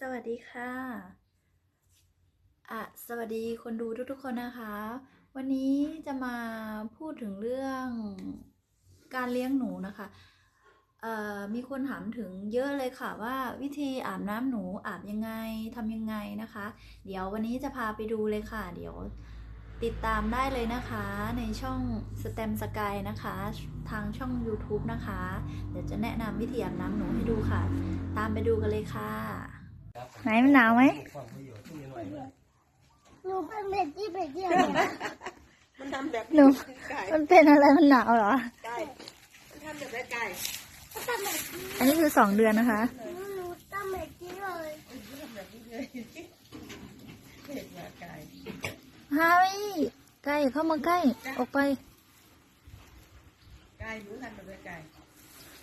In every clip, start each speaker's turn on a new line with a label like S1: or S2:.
S1: สวัสดีค่ะอะ สวัสดีคนดูทุกๆคนนะคะ วันนี้จะมาพูดถึงเรื่องการเลี้ยงหนูนะคะเอ่อมีคนถามถึงเยอะเลยค่ะว่าวิธีอาบน้ำหนูอาบยังไงทำยังไงนะคะ เดี๋ยววันนี้จะพาไปดูเลยค่ะ เดี๋ยวติดตามได้เลยนะคะในช่องสเต็มสกายนะคะ ทางช่อง YouTube นะคะ เดี๋ยวจะแนะนำวิธีอาบน้ำหนูให้ดูค่ะ ตามไปดูกันเลยค่ะ ไหนมันหนาวไหม
S2: หนูเป็นเด็กที่ไปเที่ยวเนี่ย
S3: มันทำแบบ
S1: หนู
S3: ไก่
S1: มันเป็นอะไรมันหนาวเหรอ
S3: ไก่มันทำแบบไก่
S2: ก็ทำแบบนี้
S1: อันนี้คือสองเดือนนะคะ
S2: หนูหนูทำแบบนี้เลย
S3: ทำแบบนี้เลยเห็ดแบบไก่
S1: ฮายใกล้เข้ามาใกล้ออกไป
S3: ไก่หนูทำแบบไก่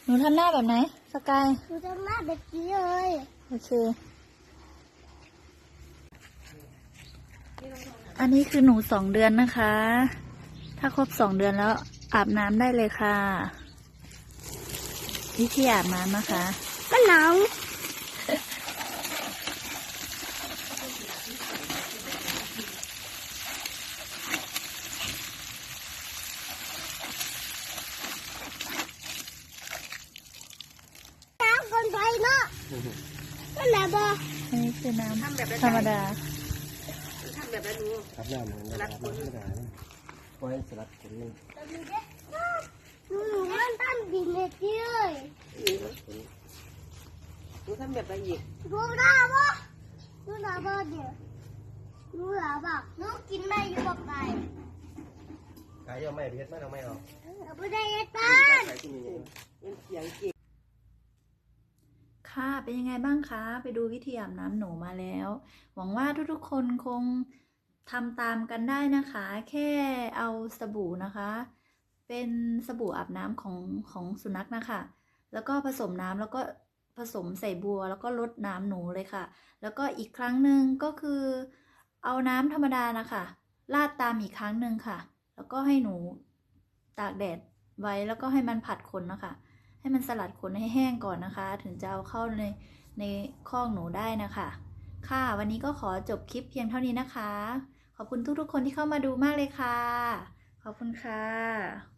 S1: หนูทำหน้าแบบไหนสกาย
S2: หนูทำหน้าแบบนี้เลย
S1: โอเค อันนี้คือหนูสองเดือนนะคะ ถ้าครบสองเดือนแล้วอาบน้ำได้เลยค่ะ วิธีอาบน้ำนะคะ
S2: ก็หนาวน้ำคนไทยเนาะก็แหละบ่
S1: อันนี้คือน้
S3: ทำแบบำ
S1: ธร
S3: ไก่
S1: รมดา
S3: ทำแบบแบบหนู
S4: ครับน้ำมันนะครับน้ำไม่ได้นะไว้สลัดขนลง
S2: หนูหนูมันทำดีแบบนี้เลย
S3: หนูทำแบบอะไรอีก
S2: ดูได้บ่ดูได้บ่เดี๋ยวดูได้บ่หนูกินได้อยู่บ่ไก่
S4: กายเอาไม่เรียดไม่เอาไม่เอา
S2: เอาไปได้ยังไง
S4: ใส่ที่นี่
S3: เป็นเสียงเก่ง
S1: ค่ะ เป็นยังไงบ้างคะ ไปดูวิธีอาบน้ำหนูมาแล้ว หวังว่าทุกๆคนคงทำตามกันได้นะคะ แค่เอาสบู่นะคะ เป็นสบู่อาบน้ำของของสุนัขนะคะ แล้วก็ผสมน้ำแล้วก็ผสมใส่บัว แล้วก็ลดน้ำหนูเลยค่ะ แล้วก็อีกครั้งหนึ่งก็คือ เอาน้ำธรรมดานะคะราดตามอีกครั้งหนึ่งค่ะ แล้วก็ให้หนูตากแดดไว้แล้วก็ให้มันผัดขนนะคะ ให้มันสลัดขนให้แห้งก่อนนะคะ ถึงจะเอาเข้าในในคอกหนูได้นะคะ ค่ะ วันนี้ก็ขอจบคลิปเพียงเท่านี้นะคะ ขอบคุณทุกๆคนที่เข้ามาดูมากเลยค่ะ ขอบคุณค่ะ